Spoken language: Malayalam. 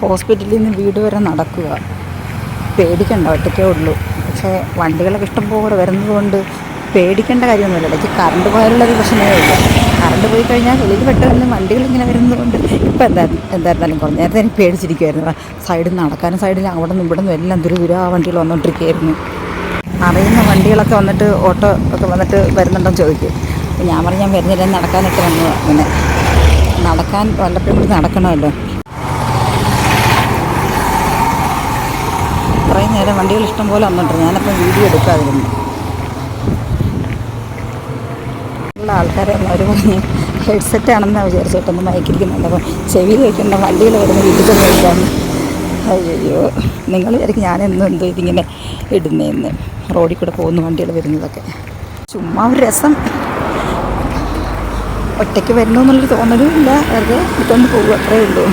ഹോസ്പിറ്റലിൽ നിന്ന് വീട് വരെ നടക്കുക. പേടിക്കണ്ട ഒറ്റയ്ക്കേ ഉള്ളൂ. പക്ഷേ വണ്ടികളൊക്കെ ഇഷ്ടംപോലെ വരുന്നത് കൊണ്ട് പേടിക്കേണ്ട കാര്യമൊന്നുമില്ല. ഇടയ്ക്ക് കറണ്ട് പോയാലുള്ളൊരു പ്രശ്നമേ ഉള്ളു. കറണ്ട് പോയി കഴിഞ്ഞാൽ വെളിയിൽ പെട്ടെന്ന് വണ്ടികളിങ്ങനെ വരുന്നത് കൊണ്ട് ഇപ്പം എന്താ എന്തായിരുന്നാലും കുറഞ്ഞ നേരത്തെ എനിക്ക് പേടിച്ചിരിക്കുമായിരുന്നു സൈഡിൽ നടക്കാനും സൈഡിൽ അവിടെ നിന്ന് ഇവിടെ നിന്നും എല്ലാം ദുരിദുരാ വണ്ടികൾ വന്നുകൊണ്ടിരിക്കുകയായിരുന്നു അറിയുന്ന വണ്ടികളൊക്കെ വന്നിട്ട് ഓട്ടോ ഒക്കെ വന്നിട്ട് വരുന്നുണ്ടെന്ന് ചോദിക്കും. ഞാൻ പറഞ്ഞു ഞാൻ വരുന്നില്ല നടക്കാനൊക്കെ വന്നു. അങ്ങനെ നടക്കാൻ വല്ലപ്പോഴും നടക്കണമല്ലോ. നേരം വണ്ടികൾ ഇഷ്ടം പോലെ വന്നിട്ടുണ്ട്. ഞാനപ്പം വീഡിയോ എടുക്കാതിരുന്നു. ഉള്ള ആൾക്കാരെ അവർ പറഞ്ഞ് ഹെഡ്സെറ്റ് ആണെന്നാണ് വിചാരിച്ചിട്ടൊന്ന് മയക്കിരിക്കുന്നുണ്ട് അപ്പം ചെവി കഴിക്കുന്ന വണ്ടികൾ വരുന്ന വീട്ടിൽ വയ്ക്കാമെന്ന് അയ്യോ നിങ്ങൾ വിചാരിക്കും ഞാനെന്നും എന്തോ ഇതിങ്ങനെ ഇടുന്നതെന്ന് റോഡിൽ കൂടെ പോകുന്ന വണ്ടികൾ വരുന്നതൊക്കെ. ചുമ്മാ ഒരു രസം. ഒറ്റയ്ക്ക് വരുന്നു എന്നുള്ളൊരു തോന്നലും ഇല്ല. വെറുതെ ഇട്ടുകൊണ്ട് പോകും. അത്രയേ ഉള്ളൂ.